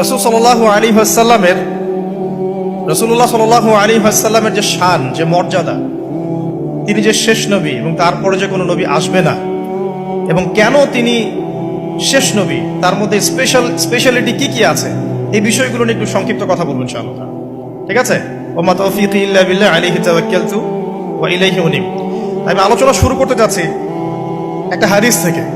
রসুল সাল্লাহ আলী হাসাল্লামের রসুল্লাহ সাল্লাহ আলী হাসাল্লামের যে শান, যে মর্যাদা, তিনি যে শেষ নবী এবং তারপরে যে কোনো নবী আসবে না। এবং কেন তিনি শেষ নবী? তার মধ্যে স্পেশাল স্পেশালিটি কি কি আছে? এই বিষয়গুলো নিয়ে একটু সংক্ষিপ্ত কথা বলব ইনশাআল্লাহ। ঠিক আছে? ওমা তৌফিক ইল্লা আলাইহি তাওয়াক্কালতু ওয়া ইলাইহি উনিব। আমি আলোচনা শুরু করতে যাচ্ছি একটা হাদিস থেকে।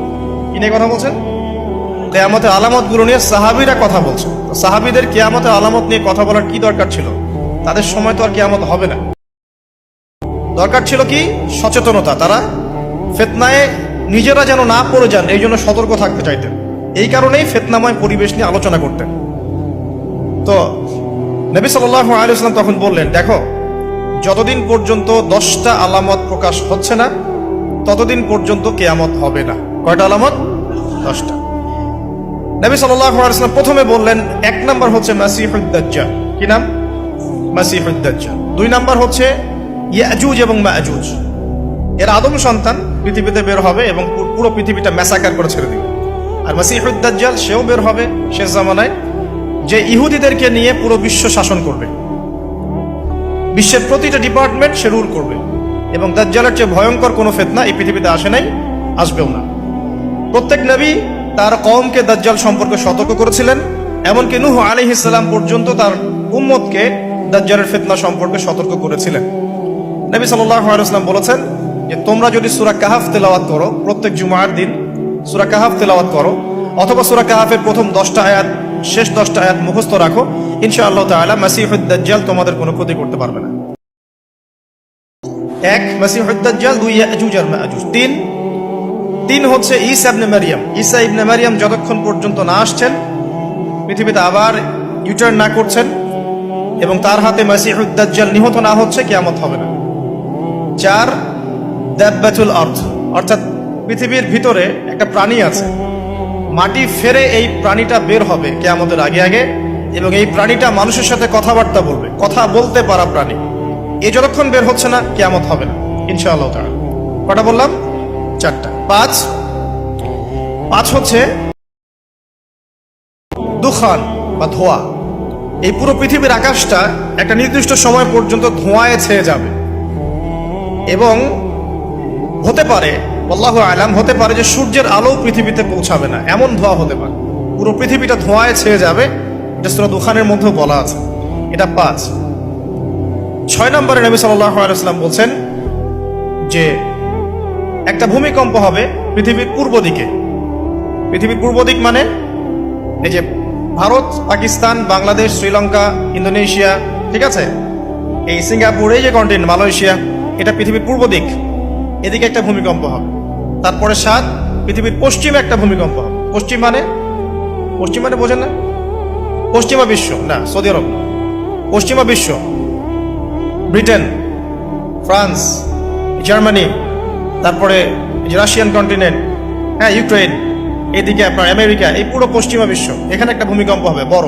কি নিয়ে কথা বলছেন? কেয়ামতের আলামতগুলো নিয়ে সাহাবিরা কথা বলছে। সাহাবিদের কেয়ামতের আলামত নিয়ে কথা বলার কি দরকার ছিল? তাদের সময় তো আর কেয়ামত হবে না। দরকার ছিল কি? সচেতনতা। তারা ফেতনায় নিজেরা যেন না পড়ে যান, এই জন্য সতর্ক থাকতে চাইতেন। এই কারণেই ফেতনাময় পরিবেশ নিয়ে আলোচনা করতেন। তো নবী সাল্লাহ আলিয়াল্লাম তখন বললেন, দেখো, যতদিন পর্যন্ত দশটা আলামত প্রকাশ হচ্ছে না, ততদিন পর্যন্ত কেয়ামত হবে না। কয়টা আলামত? দশটা। নবী সাল্লাম প্রথমে বললেন, এক নাম্বার হচ্ছে মাসিহুদ্দাজ্জা কি নাম? মাসিহুদ্দাজ্জা দুই নাম্বার হচ্ছে ইয়াজুজ এবং মাজুজ। এর আদম সন্তান পৃথিবীতে বের হবে এবং পুরো পৃথিবীটা ম্যাসাকার করে ছেড়ে দিবে। আর মাসিহুদ্দাজ্জাল সেও বের হবে শেষ জামানায়, যে ইহুদিদেরকে নিয়ে পুরো বিশ্ব শাসন করবে। বিশ্বের প্রতিটা ডিপার্টমেন্ট সে রুল করবে। এবং দাজ্জালের চেয়ে ভয়ঙ্কর কোনো ফেতনা এই পৃথিবীতে আসে নাই, আসবেও না। প্রত্যেক নবী তার কওমকে দাজ্জাল সম্পর্কে সতর্ক করেছিলেন, এমনকি নুহ আলাইহিস সালাম পর্যন্ত তার উম্মতকে দাজ্জালের ফিতনা সম্পর্কে সতর্ক করেছিলেন। নবী ওয়াসাল্লাম বলেছেন যে, তোমরা যদি সুরা কাহাফ তেলাওয়াত করো, প্রত্যেক জুমার দিন সুরা কাহাফ তেলাওয়াত করো, অথবা সুরা কাহাফের প্রথম দশটা আয়াত, শেষ দশটা আয়াত মুখস্থ রাখো, ইনশাআল্লাহ তাআলা মাসিহুদ দাজ্জাল তোমাদের কোনো ক্ষতি করতে পারবে না। এক, মাসিহুদ দাজ্জাল, দুই, ইয়াজুজ আর মাজুজ তিন তিন হচ্ছে ঈসা ইবনে মারিয়াম। ঈসা ইবনে মারিয়াম যতক্ষণ পর্যন্ত না আসছেন, পৃথিবীতে আবার ইউটার্ন না করছেন এবং তার হাতে মাসিহুদ্দাজ্জাল নিহত না হচ্ছে, কিয়ামত হবে না। চার, দাব্বাতুল অর্থ অর্থাৎ পৃথিবীর ভিতরে একটা প্রাণী আছে। মাটি ফেরে এই প্রাণীটা বের হবে কেয়ামতের আগে আগে এবং এই প্রাণীটা মানুষের সাথে কথাবার্তা বলবে। কথা বলতে পারা প্রাণী। এ যতক্ষণ বের হচ্ছে না, কেয়ামত হবে না, ইনশাআল্লাহ তাআলা। কটা বললাম? চারটা। পাঁচ? পাঁচ হচ্ছে দুখান বা ধোয়া। এই পুরো পৃথিবীর আকাশটা একটা নির্দিষ্ট সময় পর্যন্ত ধোঁয়ায় ছেয়ে যাবে। এবং হতে পারে, আল্লাহ আলাম, হতে পারে যে সূর্যের আলো পৃথিবীতে পৌঁছাবে না। এমন ধোঁয়া হতে পারে। পুরো পৃথিবীটা ধোঁয়ায় ছেয়ে যাবে। এটা সুরা দুখানের মধ্যেও বলা আছে। এটা পাঁচ। ছয় নম্বরে নবী সাল্লাহ বলছেন যে একটা ভূমিকম্প হবে পৃথিবীর পূর্ব দিকে। পৃথিবীর পূর্ব দিক মানে এই যে ভারত, পাকিস্তান, বাংলাদেশ, শ্রীলঙ্কা, ইন্দোনেশিয়া, ঠিক আছে? এই সিঙ্গাপুর, এই যে কন্টিনেন্ট মালয়েশিয়া, এটা পৃথিবীর পূর্ব দিক। এদিকে একটা ভূমিকম্প হবে। তারপরে সাত, পৃথিবীর পশ্চিমে একটা ভূমিকম্প হবে। পশ্চিম মানে? পশ্চিম মানে বোঝেন না। পশ্চিমা বিশ্ব, না, সৌদি আরব। পশ্চিমা বিশ্ব। ব্রিটেন, ফ্রান্স, জার্মানি তারপরে রাশিয়ান কন্টিনেন্ট হ্যাঁ ইউক্রেন এদিকে আপনার আমেরিকা, এই পুরো পশ্চিমা বিশ্ব, এখানে একটা ভূমিকম্প হবে, বড়।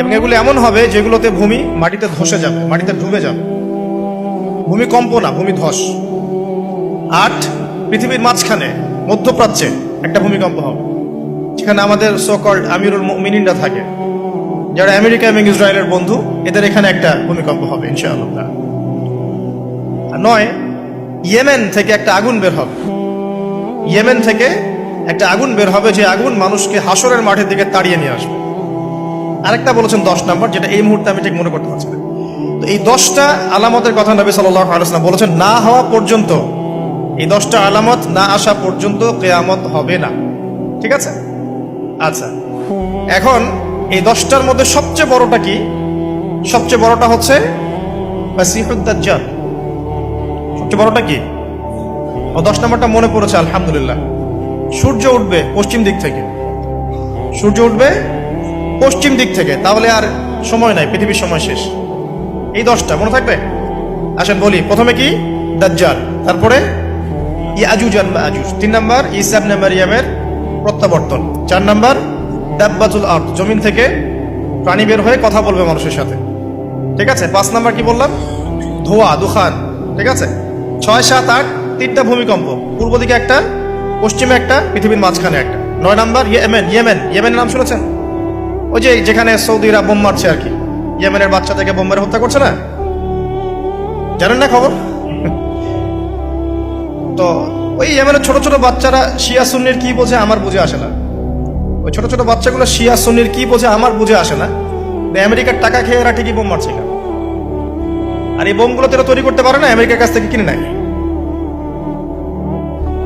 এবং এগুলো এমন হবে যেগুলোতে ভূমি মাটিতে ধসে যাবে, মাটিতে ডুবে যাবে। ভূমিকম্প না, ভূমি ধস। আট, পৃথিবীর মাঝখানে, মধ্যপ্রাচ্যে একটা ভূমিকম্প হবে। যেখানে আমাদের সোকল্ড আমিরুল মিনিনরা থাকে। যারা আমেরিকা এবং ইসরায়েলের বন্ধু, এদের এখানে একটা ভূমিকম্প হবে, ইনশাআল্লাহ। নয় ইয়েমেন থেকে একটা আগুন বের হবে। ইয়েমেন থেকে একটা আগুন বের হবে যে আগুন মানুষকে হাসরের মাঠের দিকে তাড়িয়ে নিয়ে আসবে। আরেকটা বলেছেন দশ নম্বর, যেটা এই মুহূর্তে আমি ঠিক মনে করতে পারছি না। তো এই দশটা আলামতের কথা নবী সাল্লাহ বলেছেন, না হওয়া পর্যন্ত, এই দশটা আলামত না আসা পর্যন্ত কেয়ামত হবে না। ঠিক আছে? আচ্ছা। এখন এই দশটার মধ্যে সবচেয়ে বড়টা কি? সবচেয়ে বড়টা হচ্ছে সবচেয়ে বড়টা কি? ও দশ নম্বরটা মনে পড়েছে, আলহামদুলিল্লাহ। সূর্য উঠবে পশ্চিম দিক থেকে। সূর্য উঠবে পশ্চিম দিক থেকে, তাহলে আর সময় নাই, পৃথিবীর সময় শেষ। এই দশটা, মনে থাকবে? আসেন বলি, প্রথমে কি? দাজ্জাল, তারপরে ইয়াজুজ আর মাজুজ তিন নাম্বার ইসাব নাম্বারিয়ামের প্রত্যাবর্তন। চার নাম্বার, দাব্বাতুল আর্থ জমিন থেকে প্রাণী বের হয়ে কথা বলবে মানুষের সাথে। ঠিক আছে? পাঁচ নাম্বার কি বললাম? ধোয়া, দুখান। ঠিক আছে? ছয় সাত আট তিনটা ভূমিকম্প। পূর্ব দিকে একটা, পশ্চিমে একটা, পৃথিবীর মাঝখানে একটা। নয় নাম্বার ইয়েমেন ইয়েমেন, ইয়েমেনের নাম শুনেছেন? ওই যে যেখানে সৌদিরা বোম মারছে আর কি। ইয়েমেনের বাচ্চা থেকে বোম্বের হত্যা করছে না? জানেন না খবর? তো ওই ইয়েমেনের ছোট ছোট বাচ্চারা শিয়া সুন্নির কি বোঝে আমার বুঝে আসে না। ওই ছোট ছোট বাচ্চাগুলো শিয়া সুন্নির কি বোঝে আমার বুঝে আসে না। আমেরিকার টাকা খেয়ে এরা ঠিকই বোম মারছে আর এই বোমগুলো তো তৈরি করতে পারে না, আমেরিকার কাছ থেকে কিনে নেয়।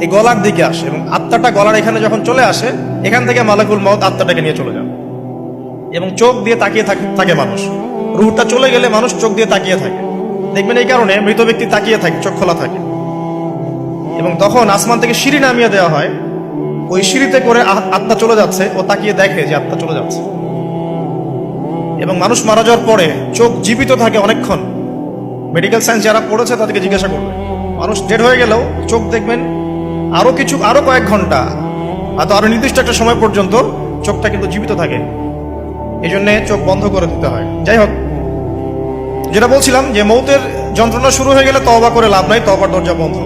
এই গলার দিকে আসে এবং আত্মাটা গলার এখানে যখন চলে আসে, এখান থেকে মালাকুল মত আত্মাটাকে নিয়ে চলে যাবে এবং চোখ দিয়ে তাকিয়ে থাক- থাকে মানুষ। রুহটা চলে গেলে মানুষ চোখ দিয়ে তাকিয়ে থাকে। দেখবেন এই কারণে মৃত ব্যক্তি তাকিয়ে থাকে, চোখ খোলা থাকে। এবং তখন আসমান থেকে সিঁড়ি নামিয়ে দেওয়া হয়। ওই সিঁড়িতে করে আত্মা চলে যাচ্ছে ও তাকিয়ে দেখে যে আত্মা চলে যাচ্ছে। এবং মানুষ মারা যাওয়ার পরে চোখ জীবিত থাকে অনেকক্ষণ। মেডিকেল সায়েন্স যারা পড়েছে তাদেরকে জিজ্ঞাসা করবে। মানুষ ডেড হয়ে গেলেও চোখ দেখবেন আরও কিছু, আরও কয়েক ঘণ্টা, হয়তো আরও নির্দিষ্ট একটা সময় পর্যন্ত চোখটা কিন্তু জীবিত থাকে। এই জন্যে চোখ বন্ধ করে দিতে হয়। যাই হোক, যেটা বলছিলাম যে মৌতের যন্ত্রণা শুরু হয়ে গেলে তবা করে লাভ নাই তবার দরজা বন্ধ।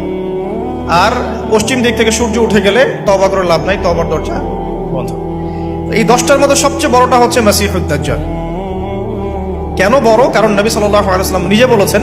আর পশ্চিম দিক থেকে সূর্য উঠে গেলে তবা করে লাভ নাই তবার দরজা বন্ধ। এই দশটার মধ্যে সবচেয়ে বড়টা হচ্ছে মাসিহুদ্দাজ্জাল কেন বড়? কারণ নবী আলাইসলাম নিজে বলেছেন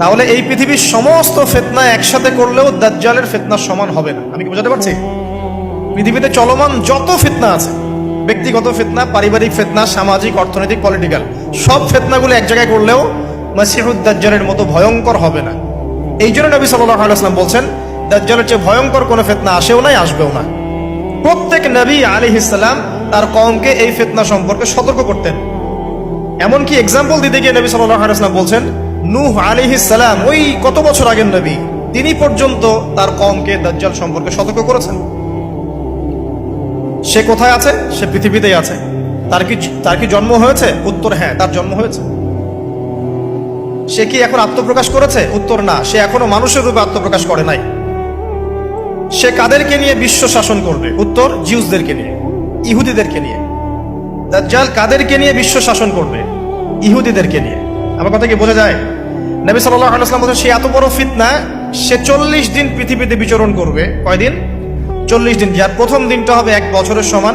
তাহলে এই পৃথিবীর সমস্ত ফেতনা একসাথে করলেও দাজ্জালের ফেতনার সমান হবে না। আমি কি বোঝাতে পারছি? পৃথিবীতে চলমান যত ফিতনা আছে, ব্যক্তিগত ফিতনা, পারিবারিক ফিতনা, সামাজিক, অর্থনৈতিক পলিটিক্যাল সব ফিতনাগুলো এক জায়গায় করলেও মাসিহুদ দাজ্জালের মতো ভয়ঙ্কর হবে না। এই জন্য নবী সাল্লাল্লাহু আলাইহি ওয়াসাল্লাম বলছেন, দাজ্জালের চেয়ে ভয়ঙ্কর কোনো ফিতনা আসেও নাই, আসবেও না। প্রত্যেক নবী আলাইহিস সালাম তার কওমকে এই ফিতনা সম্পর্কে সতর্ক করতেন। এমনকি এক্সাম্পল দিতে গিয়ে নবী সাল্লাল্লাহু আলাইহি ওয়াসাল্লাম বলছেন নূহ সালাম, ওই কত বছর আগের নবী? তিনি পর্যন্ত তার কওমকে দাজ্জাল সম্পর্কে সতর্ক করেছেন। সে কোথায় আছে? সে পৃথিবীতেই আছে। তার কি তার কি জন্ম হয়েছে? উত্তর হ্যাঁ তার জন্ম হয়েছে। সে কি এখন আত্মপ্রকাশ করেছে? উত্তর না, সে এখনও মানুষের রূপে আত্মপ্রকাশ করে নাই। সে কাদেরকে নিয়ে বিশ্ব শাসন করবে? উত্তর, জিউসদেরকে নিয়ে, ইহুদিদেরকে নিয়ে। দাজ্জাল কাদেরকে নিয়ে বিশ্ব শাসন করবে? ইহুদিদেরকে নিয়ে। আমার কথা কি বোঝা যায়? নবী সাল্লাম বলছেন, সে এত বড় ফিতনা, সে চল্লিশ দিন পৃথিবীতে বিচরণ করবে। কয়দিন? চল্লিশ দিন। যার প্রথম দিনটা হবে এক বছরের সমান,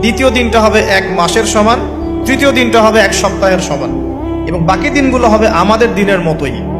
দ্বিতীয় দিনটা হবে এক মাসের সমান, তৃতীয় দিনটা হবে এক সপ্তাহের সমান। এবং বাকি দিনগুলো হবে আমাদের দিনের মতোই।